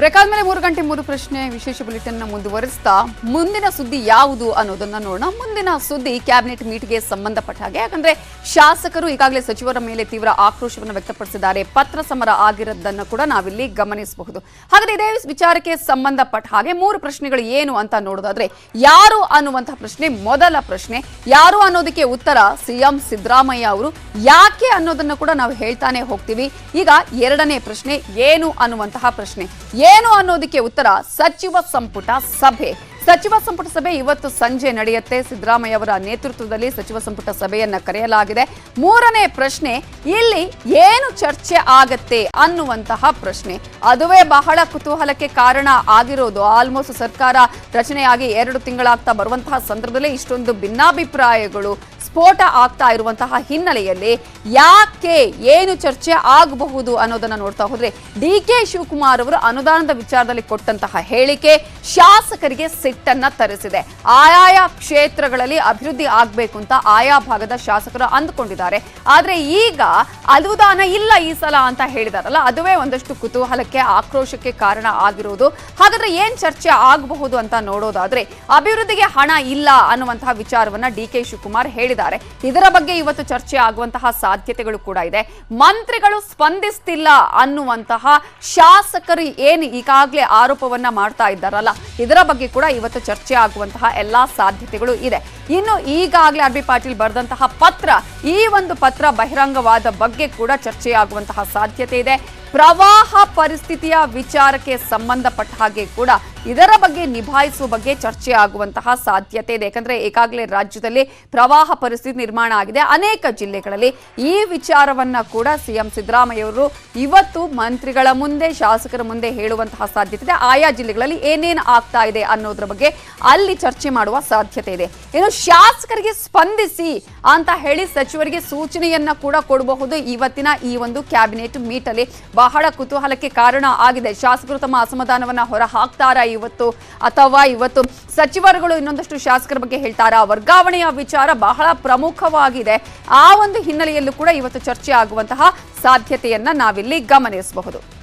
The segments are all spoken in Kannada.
ಬೇಕಾದ್ಮೇಲೆ ಮೂರು ಗಂಟೆ ಮೂರು ಪ್ರಶ್ನೆ ವಿಶೇಷ ಬುಲೆಟಿನ್ ಮುಂದುವರಿಸ್ತಾ ಮುಂದಿನ ಸುದ್ದಿ ಯಾವುದು ಅನ್ನೋದನ್ನ ನೋಡೋಣ. ಮುಂದಿನ ಸುದ್ದಿ ಕ್ಯಾಬಿನೆಟ್ ಮೀಟ್ಗೆ ಸಂಬಂಧಪಟ್ಟ ಹಾಗೆ. ಯಾಕಂದ್ರೆ ಶಾಸಕರು ಈಗಾಗಲೇ ಸಚಿವರ ಮೇಲೆ ತೀವ್ರ ಆಕ್ರೋಶವನ್ನು ವ್ಯಕ್ತಪಡಿಸಿದ್ದಾರೆ. ಪತ್ರ ಸಮರ ಆಗಿರೋದನ್ನು ಕೂಡ ನಾವಿಲ್ಲಿ ಗಮನಿಸಬಹುದು. ಹಾಗಾದ್ರೆ ಇದೇ ವಿಚಾರಕ್ಕೆ ಸಂಬಂಧಪಟ್ಟ ಹಾಗೆ ಮೂರು ಪ್ರಶ್ನೆಗಳು ಏನು ಅಂತ ನೋಡೋದಾದ್ರೆ, ಯಾರು ಅನ್ನುವಂತಹ ಪ್ರಶ್ನೆ ಮೊದಲ ಪ್ರಶ್ನೆ. ಯಾರು ಅನ್ನೋದಕ್ಕೆ ಉತ್ತರ? ಸಿಎಂ ಸಿದ್ದರಾಮಯ್ಯ ಅವರು. ಯಾಕೆ ಅನ್ನೋದನ್ನ ಕೂಡ ನಾವು ಹೇಳ್ತಾನೆ ಹೋಗ್ತೀವಿ. ಈಗ ಎರಡನೇ ಪ್ರಶ್ನೆ ಏನು ಅನ್ನುವಂತಹ ಪ್ರಶ್ನೆ. ಏನು ಅನ್ನೋದಕ್ಕೆ ಉತ್ತರ ಸಚಿವ ಸಂಪುಟ ಸಭೆ. ಸಚಿವ ಸಂಪುಟ ಸಭೆ ಇವತ್ತು ಸಂಜೆ ನಡೆಯುತ್ತೆ. ಸಿದ್ದರಾಮಯ್ಯ ಅವರ ನೇತೃತ್ವದಲ್ಲಿ ಸಚಿವ ಸಂಪುಟ ಸಭೆಯನ್ನ ಕರೆಯಲಾಗಿದೆ. ಮೂರನೇ ಪ್ರಶ್ನೆ, ಇಲ್ಲಿ ಏನು ಚರ್ಚೆ ಆಗತ್ತೆ ಅನ್ನುವಂತಹ ಪ್ರಶ್ನೆ. ಅದುವೇ ಬಹಳ ಕುತೂಹಲಕ್ಕೆ ಕಾರಣ ಆಗಿರೋದು. ಆಲ್ಮೋಸ್ಟ್ ಸರ್ಕಾರ ರಚನೆಯಾಗಿ ಎರಡು ತಿಂಗಳಾಗ್ತಾ ಬರುವಂತಹ ಸಂದರ್ಭದಲ್ಲಿ ಇಷ್ಟೊಂದು ಭಿನ್ನಾಭಿಪ್ರಾಯಗಳು ಸ್ಫೋಟ ಆಗ್ತಾ ಇರುವಂತಹ ಹಿನ್ನೆಲೆಯಲ್ಲಿ ಯಾಕೆ ಏನು ಚರ್ಚೆ ಆಗಬಹುದು ಅನ್ನೋದನ್ನ ನೋಡ್ತಾ ಹೋದ್ರೆ, ಡಿ ಕೆ ಶಿವಕುಮಾರ್ ಅವರು ಅನುದಾನದ ವಿಚಾರದಲ್ಲಿ ಕೊಟ್ಟಂತಹ ಹೇಳಿಕೆ ಶಾಸಕರಿಗೆ ಸಿಟ್ಟನ್ನ ತರಿಸಿದೆ. ಆಯಾಯ ಕ್ಷೇತ್ರಗಳಲ್ಲಿ ಅಭಿವೃದ್ಧಿ ಆಗ್ಬೇಕು ಅಂತ ಆಯಾ ಭಾಗದ ಶಾಸಕರು ಅಂದ್ಕೊಂಡಿದ್ದಾರೆ. ಆದ್ರೆ ಈಗ ಅನುದಾನ ಇಲ್ಲ ಈ ಸಲ ಅಂತ ಹೇಳಿದಾರಲ್ಲ, ಅದುವೇ ಒಂದಷ್ಟು ಕುತೂಹಲಕ್ಕೆ, ಆಕ್ರೋಶಕ್ಕೆ ಕಾರಣ ಆಗಿರೋದು. ಹಾಗಾದ್ರೆ ಏನ್ ಚರ್ಚೆ ಆಗಬಹುದು ಅಂತ ನೋಡೋದಾದ್ರೆ, ಅಭಿವೃದ್ಧಿಗೆ ಹಣ ಇಲ್ಲ ಅನ್ನುವಂತಹ ವಿಚಾರವನ್ನ ಡಿ ಕೆ ಶಿವಕುಮಾರ್ ಹೇಳಿದ್ದಾರೆ. ಇದರ ಬಗ್ಗೆ ಇವತ್ತು ಚರ್ಚೆ ಆಗುವಂತಹ ಸಾಧ್ಯತೆಗಳು ಕೂಡ ಇದೆ. ಮಂತ್ರಿಗಳು ಸ್ಪಂದಿಸ್ತಿಲ್ಲ ಅನ್ನುವಂತಹ ಶಾಸಕರು ಏನು ಈಗಾಗಲೇ ಆರೋಪವನ್ನ ಮಾಡ್ತಾ ಇದ್ದಾರಲ್ಲ, ಇದರ ಬಗ್ಗೆ ಕೂಡ ಇವತ್ತು ಚರ್ಚೆ ಆಗುವಂತಹ ಎಲ್ಲಾ ಸಾಧ್ಯತೆಗಳು ಇದೆ. ಇನ್ನು ಈಗಾಗಲೇ ಆರ್ ಬಿ ಪಾಟೀಲ್ ಬರೆದಂತಹ ಪತ್ರ, ಈ ಒಂದು ಪತ್ರ ಬಹಿರಂಗವಾದ ಬಗ್ಗೆ ಕೂಡ ಚರ್ಚೆಯಾಗುವಂತಹ ಸಾಧ್ಯತೆ ಇದೆ. ಪ್ರವಾಹ ಪರಿಸ್ಥಿತಿಯ ವಿಚಾರಕ್ಕೆ ಸಂಬಂಧಪಟ್ಟ ಹಾಗೆ ಕೂಡ ಇದರ ಬಗ್ಗೆ ನಿಭಾಯಿಸುವ ಬಗ್ಗೆ ಚರ್ಚೆ ಆಗುವಂತಹ ಸಾಧ್ಯತೆ ಇದೆ. ಯಾಕಂದ್ರೆ ಈಗಾಗಲೇ ರಾಜ್ಯದಲ್ಲಿ ಪ್ರವಾಹ ಪರಿಸ್ಥಿತಿ ನಿರ್ಮಾಣ ಆಗಿದೆ. ಅನೇಕ ಜಿಲ್ಲೆಗಳಲ್ಲಿ ಈ ವಿಚಾರವನ್ನ ಕೂಡ ಸಿಎಂ ಸಿದ್ದರಾಮಯ್ಯ ಅವರು ಇವತ್ತು ಮಂತ್ರಿಗಳ ಮುಂದೆ, ಶಾಸಕರ ಮುಂದೆ ಹೇಳುವಂತಹ ಸಾಧ್ಯತೆ ಇದೆ. ಆಯಾ ಜಿಲ್ಲೆಗಳಲ್ಲಿ ಏನೇನು ಆಗ್ತಾ ಇದೆ ಅನ್ನೋದ್ರ ಬಗ್ಗೆ ಅಲ್ಲಿ ಚರ್ಚೆ ಮಾಡುವ ಸಾಧ್ಯತೆ ಇದೆ. ಇನ್ನು ಶಾಸಕರಿಗೆ ಸ್ಪಂದಿಸಿ ಅಂತ ಹೇಳಿ ಸಚಿವರಿಗೆ ಸೂಚನೆಯನ್ನ ಕೂಡ ಕೊಡಬಹುದು. ಇವತ್ತಿನ ಈ ಒಂದು ಕ್ಯಾಬಿನೆಟ್ ಮೀಟ್ ಅಲ್ಲಿ ಬಹಳ ಕುತೂಹಲಕ್ಕೆ ಕಾರಣ ಆಗಿದೆ. ಶಾಸಕರು ತಮ್ಮ ಅಸಮಾಧಾನವನ್ನ ಹೊರ ಹಾಕ್ತಾರಾ ಇವತ್ತು ಅಥವಾ ಇವತ್ತು ಸಚಿವರುಗಳು ಇನ್ನೊಂದಷ್ಟು ಶಾಸಕರ ಬಗ್ಗೆ ಹೇಳ್ತಾರಾ? ವರ್ಗಾವಣೆಯ ವಿಚಾರ ಬಹಳ ಪ್ರಮುಖವಾಗಿದೆ. ಆ ಒಂದು ಹಿನ್ನೆಲೆಯಲ್ಲೂ ಕೂಡ ಇವತ್ತು ಚರ್ಚೆ ಆಗುವಂತಹ ಸಾಧ್ಯತೆಯನ್ನ ನಾವಿಲ್ಲಿ ಗಮನಿಸಬಹುದು.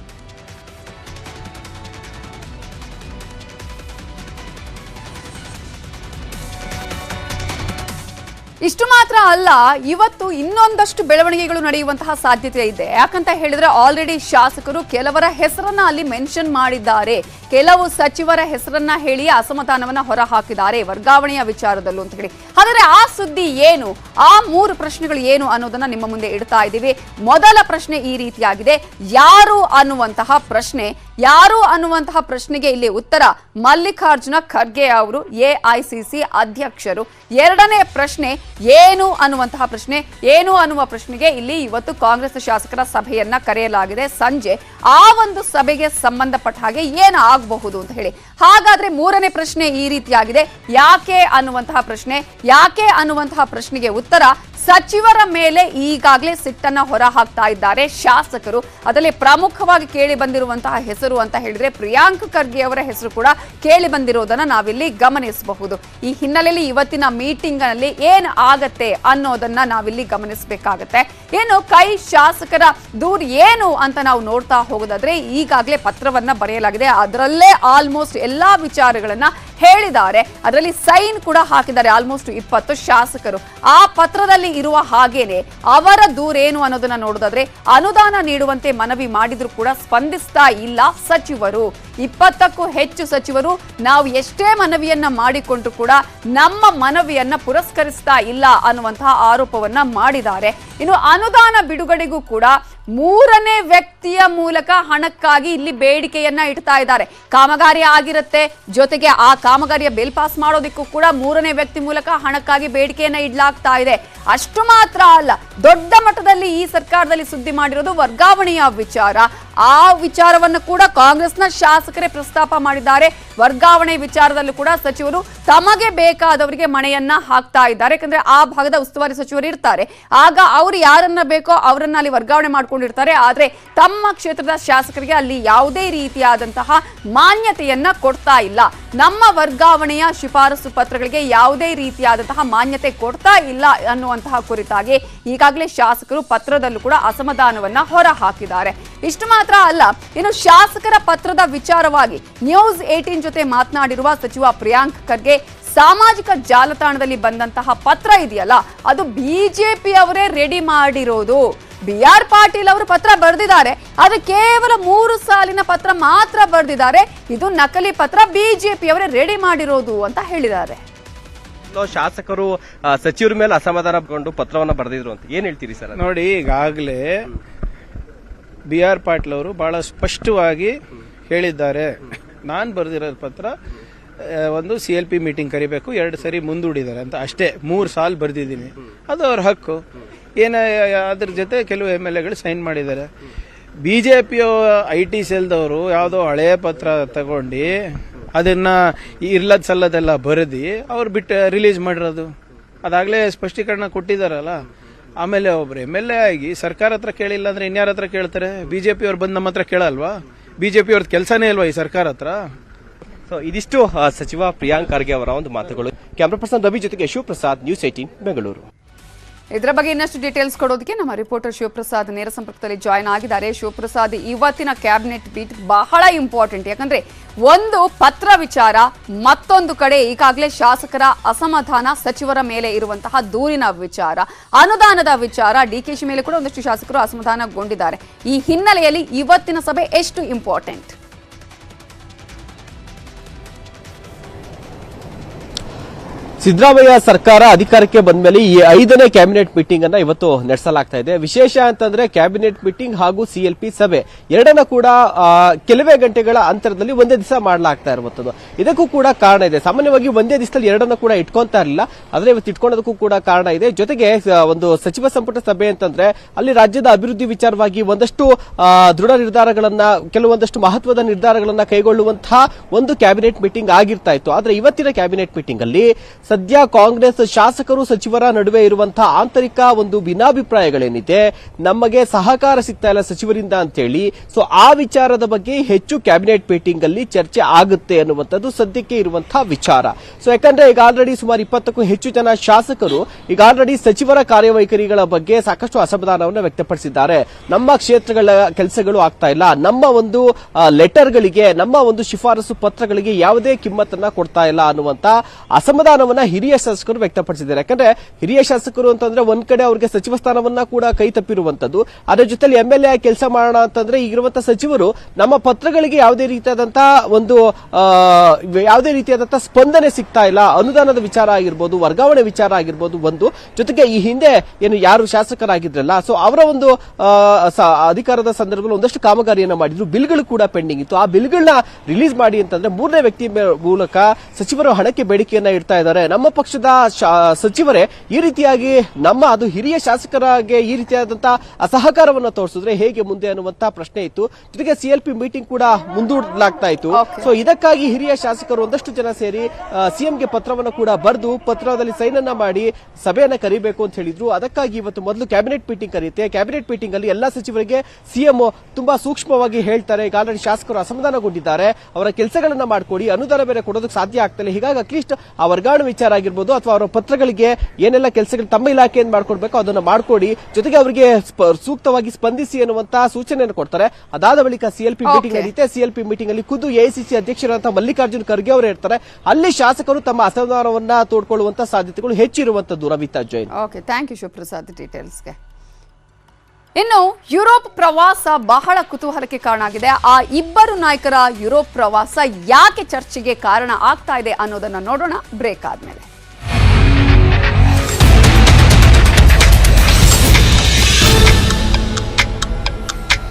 ಇಷ್ಟು ಮಾತ್ರ ಅಲ್ಲ, ಇವತ್ತು ಇನ್ನೊಂದಷ್ಟು ಬೆಳವಣಿಗೆಗಳು ನಡೆಯುವಂತಹ ಸಾಧ್ಯತೆ ಇದೆ. ಯಾಕಂತ ಹೇಳಿದ್ರೆ ಆಲ್ರೆಡಿ ಶಾಸಕರು ಕೆಲವರ ಹೆಸರನ್ನ ಅಲ್ಲಿ ಮೆನ್ಷನ್ ಮಾಡಿದ್ದಾರೆ. ಕೆಲವು ಸಚಿವರ ಹೆಸರನ್ನ ಹೇಳಿ ಅಸಮಾಧಾನವನ್ನ ಹೊರ ಹಾಕಿದ್ದಾರೆ ವರ್ಗಾವಣೆಯ ವಿಚಾರದಲ್ಲೂ ಅಂತ ಹೇಳಿ. ಆದರೆ ಆ ಸುದ್ದಿ ಏನು? ಆ ಮೂರು ಪ್ರಶ್ನೆಗಳು ಏನು ಅನ್ನೋದನ್ನ ನಿಮ್ಮ ಮುಂದೆ ಇಡ್ತಾ ಇದ್ದೀವಿ. ಮೊದಲ ಪ್ರಶ್ನೆ ಈ ರೀತಿಯಾಗಿದೆ. ಯಾರು ಅನ್ನುವಂತಹ ಪ್ರಶ್ನೆ ಯಾರು ಅನ್ನುವಂತಹ ಪ್ರಶ್ನೆಗೆ ಇಲ್ಲಿ ಉತ್ತರ ಮಲ್ಲಿಕಾರ್ಜುನ ಖರ್ಗೆ ಅವರು ಎಐಸಿಸಿ ಅಧ್ಯಕ್ಷರು. ಎರಡನೇ ಪ್ರಶ್ನೆ, ಏನು ಅನ್ನುವಂತಹ ಪ್ರಶ್ನೆ? ಏನು ಅನ್ನುವ ಪ್ರಶ್ನೆಗೆ ಇಲ್ಲಿ ಇವತ್ತು ಕಾಂಗ್ರೆಸ್ ಶಾಸಕರ ಸಭೆಯನ್ನ ಕರೆಯಲಾಗಿದೆ. ಸಂಜೆ ಆ ಒಂದು ಸಭೆಗೆ ಸಂಬಂಧಪಟ್ಟ ಹಾಗೆ ಏನು ಆಗಬಹುದು ಅಂತ ಹೇಳಿ. ಹಾಗಾದ್ರೆ ಮೂರನೇ ಪ್ರಶ್ನೆ ಈ ರೀತಿಯಾಗಿದೆ. ಯಾಕೆ ಅನ್ನುವಂತಹ ಪ್ರಶ್ನೆ? ಯಾಕೆ ಅನ್ನುವಂತಹ ಪ್ರಶ್ನೆಗೆ ಉತ್ತರ ಸಚಿವರ ಮೇಲೆ ಈಗಾಗಲೇ ಸಿಟ್ಟನ್ನ ಹೊರ ಹಾಕ್ತಾ ಇದ್ದಾರೆ. ಶಾಸಕರು ಅದರಲ್ಲಿ ಪ್ರಮುಖವಾಗಿ ಕೇಳಿ ಬಂದಿರುವಂತಹ ಹೆಸರು ಅಂತ ಹೇಳಿದ್ರೆ ಪ್ರಿಯಾಂಕ್ ಖರ್ಗೆ ಅವರ ಹೆಸರು ಕೂಡ ಕೇಳಿ ಬಂದಿರೋದನ್ನ ನಾವಿಲ್ಲಿ ಗಮನಿಸಬಹುದು. ಈ ಹಿನ್ನೆಲೆಯಲ್ಲಿ ಇವತ್ತಿನ ಮೀಟಿಂಗ್ನಲ್ಲಿ ಏನ್ ಆಗತ್ತೆ ಅನ್ನೋದನ್ನ ನಾವಿಲ್ಲಿ ಗಮನಿಸಬೇಕಾಗತ್ತೆ. ಏನು ಕೈ ಶಾಸಕರ ದೂರ್ ಏನು ಅಂತ ನಾವು ನೋಡ್ತಾ ಹೋಗೋದಾದ್ರೆ ಈಗಾಗಲೇ ಪತ್ರವನ್ನ ಬರೆಯಲಾಗಿದೆ. ಅದರಲ್ಲೇ ಆಲ್ಮೋಸ್ಟ್ ಎಲ್ಲಾ ವಿಚಾರಗಳನ್ನ ಹೇಳಿದ್ದಾರೆ. ಅದರಲ್ಲಿ ಸೈನ್ ಕೂಡ ಹಾಕಿದ್ದಾರೆ ಆಲ್ಮೋಸ್ಟ್ ಇಪ್ಪತ್ತು ಶಾಸಕರು. ಆ ಪತ್ರದಲ್ಲಿ ಇರುವ ಹಾಗೇನೆ ಅವರ ದೂರೇನು ಅನ್ನೋದನ್ನ ನೋಡೋದಾದ್ರೆ ಅನುದಾನ ನೀಡುವಂತೆ ಮನವಿ ಮಾಡಿದ್ರು ಕೂಡ ಸ್ಪಂದಿಸ್ತಾ ಇಲ್ಲ ಸಚಿವರು. ಇಪ್ಪತ್ತಕ್ಕೂ ಹೆಚ್ಚು ಸಚಿವರು ನಾವು ಎಷ್ಟೇ ಮನವಿಯನ್ನ ಮಾಡಿಕೊಂಡ್ರು ಕೂಡ ನಮ್ಮ ಮನವಿಯನ್ನ ಪುರಸ್ಕರಿಸ್ತಾ ಇಲ್ಲ ಅನ್ನುವಂತಹ ಆರೋಪವನ್ನ ಮಾಡಿದ್ದಾರೆ. ಇನ್ನು ಅನುದಾನ ಬಿಡುಗಡೆಗೂ ಕೂಡ ಮೂರನೇ ವ್ಯಕ್ತಿಯ ಮೂಲಕ ಹಣಕ್ಕಾಗಿ ಇಲ್ಲಿ ಬೇಡಿಕೆಯನ್ನ ಇಡ್ತಾ ಇದ್ದಾರೆ. ಕಾಮಗಾರಿ ಆಗಿರುತ್ತೆ. ಜೊತೆಗೆ ಆ ಕಾಮಗಾರಿಯ ಬಿಲ್ ಪಾಸ್ ಮಾಡೋದಕ್ಕೂ ಕೂಡ ಮೂರನೇ ವ್ಯಕ್ತಿ ಮೂಲಕ ಹಣಕ್ಕಾಗಿ ಬೇಡಿಕೆಯನ್ನ ಇಡ್ಲಾಗ್ತಾ ಇದೆ. ಅಷ್ಟು ಮಾತ್ರ ಅಲ್ಲ, ದೊಡ್ಡ ಮಟ್ಟದಲ್ಲಿ ಈ ಸರ್ಕಾರದಲ್ಲಿ ಸುದ್ದಿ ಮಾಡಿರೋದು ವರ್ಗಾವಣೆಯ ವಿಚಾರ. ಆ ವಿಚಾರವನ್ನು ಕೂಡ ಕಾಂಗ್ರೆಸ್ನ ಶಾಸಕರೇ ಪ್ರಸ್ತಾಪ ಮಾಡಿದ್ದಾರೆ. ವರ್ಗಾವಣೆ ವಿಚಾರದಲ್ಲೂ ಕೂಡ ಸಚಿವರು ತಮಗೆ ಬೇಕಾದವರಿಗೆ ಮನೆಯನ್ನ ಹಾಕ್ತಾ ಇದ್ದಾರೆ. ಯಾಕಂದ್ರೆ ಆ ಭಾಗದ ಉಸ್ತುವಾರಿ ಸಚಿವರು ಇರ್ತಾರೆ. ಆಗ ಅವರು ಯಾರನ್ನ ಬೇಕೋ ಅವರನ್ನ ಅಲ್ಲಿ ವರ್ಗಾವಣೆ ಮಾಡ್ಕೊಂಡಿರ್ತಾರೆ. ಆದ್ರೆ ತಮ್ಮ ಕ್ಷೇತ್ರದ ಶಾಸಕರಿಗೆ ಅಲ್ಲಿ ಯಾವುದೇ ರೀತಿಯಾದಂತಹ ಮಾನ್ಯತೆಯನ್ನ ಕೊಡ್ತಾ ಇಲ್ಲ. ನಮ್ಮ ವರ್ಗಾವಣೆಯ ಶಿಫಾರಸು ಪತ್ರಗಳಿಗೆ ಯಾವುದೇ ರೀತಿಯಾದಂತಹ ಮಾನ್ಯತೆ ಕೊಡ್ತಾ ಇಲ್ಲ ಅನ್ನುವಂತಹ ಕುರಿತಾಗಿ ಈಗಾಗಲೇ ಶಾಸಕರು ಪತ್ರದಲ್ಲೂ ಕೂಡ ಅಸಮಾಧಾನವನ್ನ ಹೊರ ಹಾಕಿದ್ದಾರೆ ಇಷ್ಟು ಮಾತ್ರ ಅಲ್ಲ, ಇನ್ನು ಶಾಸಕರ ಪತ್ರದ ವಿಚಾರವಾಗಿ ನ್ಯೂಸ್ ಏಟೀನ್ ಜೊತೆ ಮಾತನಾಡಿರುವ ಸಚಿವ ಪ್ರಿಯಾಂಕ್ ಖರ್ಗೆ ಸಾಮಾಜಿಕ ಜಾಲತಾಣದಲ್ಲಿ ಬಂದಂತಹ ಪತ್ರ ಇದೆಯಲ್ಲ ಅದು ಬಿಜೆಪಿ ಅವರೇ ರೆಡಿ ಮಾಡಿರೋದು. ಬಿ ಆರ್ ಪಾಟೀಲ್ ಅವರು ಪತ್ರ ಬರೆದಿದ್ದಾರೆ ಅದು ಕೇವಲ ಮೂರು ಸಾಲಿನ ಪತ್ರ ಮಾತ್ರ ಬರೆದಿದ್ದಾರೆ ಇದು ನಕಲಿ ಪತ್ರ ಬಿಜೆಪಿ ಅವರೇ ರೆಡಿ ಮಾಡಿರೋದು ಅಂತ ಹೇಳಿದ್ದಾರೆ. ಶಾಸಕರು ಸಚಿವರ ಮೇಲೆ ಅಸಮಾಧಾನಗೊಂಡು ಪತ್ರವನ್ನು ಬರೆದಿದ್ರು ಅಂತ ಏನ್ ಹೇಳ್ತೀರಿ ಸರ್ ನೋಡಿ ಈಗಾಗಲೇ ಬಿ ಆರ್ ಪಾಟೀಲ್ ಅವರು ಬಹಳ ಸ್ಪಷ್ಟವಾಗಿ ಹೇಳಿದ್ದಾರೆ. ನಾನು ಬರೆದಿರೋ ಪತ್ರ ಒಂದು ಸಿ ಎಲ್ ಪಿ ಮೀಟಿಂಗ್ ಕರಿಬೇಕು, ಎರಡು ಸರಿ ಮುಂದೂಡಿದ್ದಾರೆ ಅಂತ ಅಷ್ಟೇ. ಮೂರು ಸಾಲ್ ಬರೆದಿದ್ದೀನಿ. ಅದು ಅವ್ರ ಹಕ್ಕು. ಏನ, ಅದ್ರ ಜೊತೆ ಕೆಲವು ಎಂ ಎಲ್ ಎಗಳು ಸೈನ್ ಮಾಡಿದ್ದಾರೆ. B J P I T ಸೆಲ್ದವರು ಯಾವುದೋ ಹಳೆಯ ಪತ್ರ ತಗೊಂಡು, ಅದನ್ನ ಇರ್ಲದ್ ಸಲ್ಲದೆಲ್ಲ ಬರೆದಿ, ಅವ್ರು ಬಿಟ್ಟು ರಿಲೀಸ್ ಮಾಡಿರೋದು. ಅದಾಗಲೇ ಸ್ಪಷ್ಟೀಕರಣ ಕೊಟ್ಟಿದ್ದಾರಲ್ಲ ಆಮೇಲೆ ಒಬ್ರು ಎಂ ಎಲ್ ಎ ಆಗಿ ಸರ್ಕಾರ ಹತ್ರ ಕೇಳಿಲ್ಲ ಅಂದ್ರೆ ಇನ್ಯಾರ ಹತ್ರ ಕೇಳ್ತಾರೆ? ಬಿಜೆಪಿ ಅವ್ರು ಬಂದು ನಮ್ಮ ಹತ್ರ ಕೇಳಲ್ವಾ? ಬಿಜೆಪಿ ಅವ್ರದ್ದು ಕೆಲಸನೇ ಅಲ್ವಾ ಈ ಸರ್ಕಾರ ಹತ್ರ? ಸೊ ಇದಿಷ್ಟು ಆ, ಸಚಿವ ಪ್ರಿಯಾಂಕ್ ಖರ್ಗೆ ಅವರ ಒಂದು ಮಾತುಗಳು. ಕ್ಯಾಮ್ರಾ ಪರ್ಸನ್ ರವಿ ಜೊತೆಗೆ ಶಿವಪ್ರಸಾದ್ ನ್ಯೂಸ್ ಏಟೀನ್ ಬೆಂಗಳೂರು. ಇದರ ಬಗ್ಗೆ ಇನ್ನಷ್ಟು ಡೀಟೇಲ್ಸ್ ಕೊಡೋದಕ್ಕೆ ನಮ್ಮ ರಿಪೋರ್ಟರ್ ಶಿವಪ್ರಸಾದ್ ನೇರ ಸಂಪರ್ಕದಲ್ಲಿ ಜಾಯ್ನ್ ಆಗಿದ್ದಾರೆ. ಶಿವಪ್ರಸಾದ್, ಇವತ್ತಿನ ಕ್ಯಾಬಿನೆಟ್ ಬೀಟ್ ಬಹಳ ಇಂಪಾರ್ಟೆಂಟ್ ಯಾಕಂದ್ರೆ ಒಂದು ಪತ್ರ ವಿಚಾರ ಮತ್ತೊಂದು ಕಡೆ ಈಗಾಗಲೇ ಶಾಸಕರ ಅಸಮಾಧಾನ ಸಚಿವರ ಮೇಲೆ ಇರುವಂತಹ ದೂರಿನ ವಿಚಾರ, ಅನುದಾನದ ವಿಚಾರ ಡಿ ಡಿಕೆಶಿ ಮೇಲೆ ಕೂಡ ಒಂದಷ್ಟು ಶಾಸಕರು ಅಸಮಾಧಾನಗೊಂಡಿದ್ದಾರೆ. ಈ ಹಿನ್ನೆಲೆಯಲ್ಲಿ ಇವತ್ತಿನ ಸಭೆ ಎಷ್ಟು ಇಂಪಾರ್ಟೆಂಟ್ ಸಿದ್ದರಾಮಯ್ಯ ಸರ್ಕಾರ ಅಧಿಕಾರಕ್ಕೆ ಬಂದ ಮೇಲೆ ಈ ಐದನೇ ಕ್ಯಾಬಿನೆಟ್ ಮೀಟಿಂಗ್ ಅನ್ನ ಇವತ್ತು ನಡೆಸಲಾಗ್ತಾ ಇದೆ. ವಿಶೇಷ ಅಂತಂದ್ರೆ ಕ್ಯಾಬಿನೆಟ್ ಮೀಟಿಂಗ್ ಹಾಗೂ ಸಿಎಲ್ಪಿ ಸಭೆ ಎರಡನ್ನ ಕೂಡ ಕೆಲವೇ ಗಂಟೆಗಳ ಅಂತರದಲ್ಲಿ ಒಂದೇ ದಿವಸ ಮಾಡಲಾಗ್ತಾ ಇರುವಂತದ್ದು. ಇದಕ್ಕೂ ಕೂಡ ಕಾರಣ ಇದೆ. ಸಾಮಾನ್ಯವಾಗಿ ಒಂದೇ ದಿವಸದಲ್ಲಿ ಎರಡನ್ನ ಕೂಡ ಇಟ್ಕೊಂತಾ ಇರಲಿಲ್ಲ. ಆದ್ರೆ ಇವತ್ತು ಇಟ್ಕೊಳ್ಳೋದಕ್ಕೂ ಕೂಡ ಕಾರಣ ಇದೆ. ಜೊತೆಗೆ ಒಂದು ಸಚಿವ ಸಂಪುಟ ಸಭೆ ಅಂತಂದ್ರೆ ಅಲ್ಲಿ ರಾಜ್ಯದ ಅಭಿವೃದ್ಧಿ ವಿಚಾರವಾಗಿ ಒಂದಷ್ಟು ದೃಢ ನಿರ್ಧಾರಗಳನ್ನ, ಕೆಲವೊಂದಷ್ಟು ಮಹತ್ವದ ನಿರ್ಧಾರಗಳನ್ನ ಕೈಗೊಳ್ಳುವಂತಹ ಒಂದು ಕ್ಯಾಬಿನೆಟ್ ಮೀಟಿಂಗ್ ಆಗಿರ್ತಾ ಇತ್ತು. ಆದ್ರೆ ಇವತ್ತಿನ ಕ್ಯಾಬಿನೆಟ್ ಮೀಟಿಂಗ್ ಅಲ್ಲಿ ಸದ್ಯ ಕಾಂಗ್ರೆಸ್ ಶಾಸಕರು ಸಚಿವರ ನಡುವೆ ಇರುವಂತಹ ಆಂತರಿಕ ಒಂದು ಭಿನ್ನಾಭಿಪ್ರಾಯಗಳೇನಿದೆ, ನಮಗೆ ಸಹಕಾರ ಸಿಗ್ತಾ ಇಲ್ಲ ಸಚಿವರಿಂದ ಅಂತೇಳಿ, ಸೊ ಆ ವಿಚಾರದ ಬಗ್ಗೆ ಹೆಚ್ಚು ಕ್ಯಾಬಿನೆಟ್ ಮೀಟಿಂಗ್ ಅಲ್ಲಿ ಚರ್ಚೆ ಆಗುತ್ತೆ ಅನ್ನುವಂಥದ್ದು ಸದ್ಯಕ್ಕೆ ಇರುವಂತಹ ವಿಚಾರ. ಸೊ ಯಾಕಂದ್ರೆ ಈಗ ಆಲ್ರೆಡಿ ಸುಮಾರು ಇಪ್ಪತ್ತಕ್ಕೂ ಹೆಚ್ಚು ಜನ ಶಾಸಕರು, ಈಗ ಆಲ್ರೆಡಿ ಸಚಿವರ ಕಾರ್ಯವೈಖರಿಗಳ ಬಗ್ಗೆ ಸಾಕಷ್ಟು ಅಸಮಾಧಾನವನ್ನು ವ್ಯಕ್ತಪಡಿಸಿದ್ದಾರೆ. ನಮ್ಮ ಕ್ಷೇತ್ರಗಳ ಕೆಲಸಗಳು ಆಗ್ತಾ ಇಲ್ಲ. ನಮ್ಮ ಒಂದು ಲೆಟರ್ಗಳಿಗೆ ನಮ್ಮ ಒಂದು ಶಿಫಾರಸು ಪತ್ರಗಳಿಗೆ ಯಾವುದೇ ಕಿಮ್ಮತ್ತನ್ನ ಕೊಡ್ತಾ ಇಲ್ಲ ಅನ್ನುವಂತ ಅಸಮಾಧಾನವನ್ನ ಹಿರಿಯ ಶಾಸಕರು ವ್ಯಕ್ತಪಡಿಸಿದ್ದಾರೆ. ಯಾಕಂದ್ರೆ ಹಿರಿಯ ಶಾಸಕರು ಅಂತಂದ್ರೆ ಒಂದ್ ಕಡೆ ಅವರಿಗೆ ಸಚಿವ ಸ್ಥಾನವನ್ನ ಕೂಡ ಕೈ ತಪ್ಪಿರುವಂತದ್ದು. ಅದರ ಜೊತೆಲಿ ಎಂ ಎಲ್ ಎ ಕೆಲಸ ಮಾಡೋಣ ಅಂತಂದ್ರೆ ಈಗಿರುವಂತಹ ಸಚಿವರು ನಮ್ಮ ಪತ್ರಗಳಿಗೆ ಯಾವುದೇ ರೀತಿಯಾದಂತಹ ಒಂದು ಯಾವುದೇ ರೀತಿಯಾದಂತಹ ಸ್ಪಂದನೆ ಸಿಗ್ತಾ ಇಲ್ಲ. ಅನುದಾನದ ವಿಚಾರ ಆಗಿರ್ಬೋದು, ವರ್ಗಾವಣೆ ವಿಚಾರ ಆಗಿರ್ಬೋದು ಒಂದು. ಜೊತೆಗೆ ಈ ಹಿಂದೆ ಏನು ಯಾರು ಶಾಸಕರಾಗಿದ್ರಲ್ಲ ಸೊ ಅವರ ಒಂದು ಅಧಿಕಾರದ ಸಂದರ್ಭದಲ್ಲಿ ಒಂದಷ್ಟು ಕಾಮಗಾರಿಯನ್ನು ಮಾಡಿದ್ರು. ಬಿಲ್ಗಳು ಕೂಡ ಪೆಂಡಿಂಗ್ ಇತ್ತು. ಆ ಬಿಲ್ಗಳನ್ನ ರಿಲೀಸ್ ಮಾಡಿ ಅಂತಂದ್ರೆ ಮೂರನೇ ವ್ಯಕ್ತಿ ಮೂಲಕ ಸಚಿವರು ಹಣಕ್ಕೆ ಬೇಡಿಕೆಯನ್ನ ಇಡ್ತಾ ಇದ್ದಾರೆ. ನಮ್ಮ ಪಕ್ಷದ ಸಚಿವರೇ ಈ ರೀತಿಯಾಗಿ ನಮ್ಮ ಅದು ಹಿರಿಯ ಶಾಸಕರಾಗೆ ಈ ರೀತಿಯಾದಂತಹ ಅಸಹಕಾರವನ್ನು ತೋರಿಸಿದ್ರೆ ಹೇಗೆ ಮುಂದೆ ಅನ್ನುವಂತಹ ಪ್ರಶ್ನೆ ಇತ್ತು. ಜೊತೆಗೆ ಸಿಎಲ್ಪಿ ಮೀಟಿಂಗ್ ಕೂಡ ಮುಂದೂಡಲಾಗ್ತಾ ಇತ್ತು. ಸೊ ಇದಕ್ಕಾಗಿ ಹಿರಿಯ ಶಾಸಕರು ಒಂದಷ್ಟು ಜನ ಸೇರಿ ಸಿಎಂಗೆ ಪತ್ರವನ್ನು ಕೂಡ ಬರೆದು ಪತ್ರದಲ್ಲಿ ಸೈನ್ ಅನ್ನ ಮಾಡಿ ಸಭೆಯನ್ನ ಕರಿಬೇಕು ಅಂತ ಹೇಳಿದ್ರು. ಅದಕ್ಕಾಗಿ ಇವತ್ತು ಮೊದಲು ಕ್ಯಾಬಿನೆಟ್ ಮೀಟಿಂಗ್ ಕರೆಯುತ್ತೆ. ಕ್ಯಾಬಿನೆಟ್ ಮೀಟಿಂಗ್ ಅಲ್ಲಿ ಎಲ್ಲಾ ಸಚಿವರಿಗೆ ಸಿಎಂ ತುಂಬಾ ಸೂಕ್ಷ್ಮವಾಗಿ ಹೇಳ್ತಾರೆ. ಈಗ ಆಲ್ರೆಡಿ ಶಾಸಕರು ಅಸಮಾಧಾನಗೊಂಡಿದ್ದಾರೆ. ಅವರ ಕೆಲಸಗಳನ್ನ ಮಾಡಿಕೊಡಿ. ಅನುದಾನ ಬೇರೆ ಕೊಡೋದಕ್ಕೆ ಸಾಧ್ಯ ಆಗ್ತಿಲ್ಲ ಹೀಗಾಗಿ ಅಟ್ಲೀಸ್ಟ್ ಆ ವರ್ಗಾವಣೆ ವಿಚಾರ ಆಗಿರ್ಬೋದು ಅಥವಾ ಅವರ ಪತ್ರಗಳಿಗೆ ಏನೆಲ್ಲ ಕೆಲಸಗಳು ತಮ್ಮ ಇಲಾಖೆಯಿಂದ ಮಾಡ್ಕೊಡ್ಬೇಕು ಅದನ್ನ ಮಾಡ್ಕೊಡಿ. ಜೊತೆಗೆ ಅವರಿಗೆ ಸೂಕ್ತವಾಗಿ ಸ್ಪಂದಿಸಿ ಅನ್ನುವಂತಹ ಸೂಚನೆಯನ್ನು ಕೊಡ್ತಾರೆ. ಅದಾದ ಬಳಿಕ ಸಿಎಲ್ಪಿ ಮೀಟಿಂಗ್ನಲ್ಲಿ ನಡೆಯುತ್ತೆ ಸಿಎಲ್ಪಿ ಮೀಟಿಂಗ್ ಅಲ್ಲಿ ಖುದ್ದು ಎಐಸಿಸಿ ಅಧ್ಯಕ್ಷರಾದಂತಹ ಮಲ್ಲಿಕಾರ್ಜುನ್ ಖರ್ಗೆ ಅವರು ಇರ್ತಾರೆ. ಅಲ್ಲಿ ಶಾಸಕರು ತಮ್ಮ ಅಸಮಾಧಾನವನ್ನ ತೋಡ್ಕೊಳ್ಳುವಂತಹ ಸಾಧ್ಯತೆಗಳು ಹೆಚ್ಚಿರುವಂತಹ Ravita Jain. Okay thank you Shivaprasad ಡೀಟೇಲ್ಸ್ಗೆ ಇನ್ನು ಯುರೋಪ್ ಪ್ರವಾಸ ಬಹಳ ಕುತೂಹಲಕ್ಕೆ ಕಾರಣ ಆಗಿದೆ ಆ ಇಬ್ಬರು ನಾಯಕರ ಯುರೋಪ್ ಪ್ರವಾಸ ಯಾಕೆ ಚರ್ಚೆಗೆ ಕಾರಣ ಆಗ್ತಾ ಇದೆ ಅನ್ನೋದನ್ನ ನೋಡೋಣ. ಬ್ರೇಕ್ ಆದ್ಮೇಲೆ.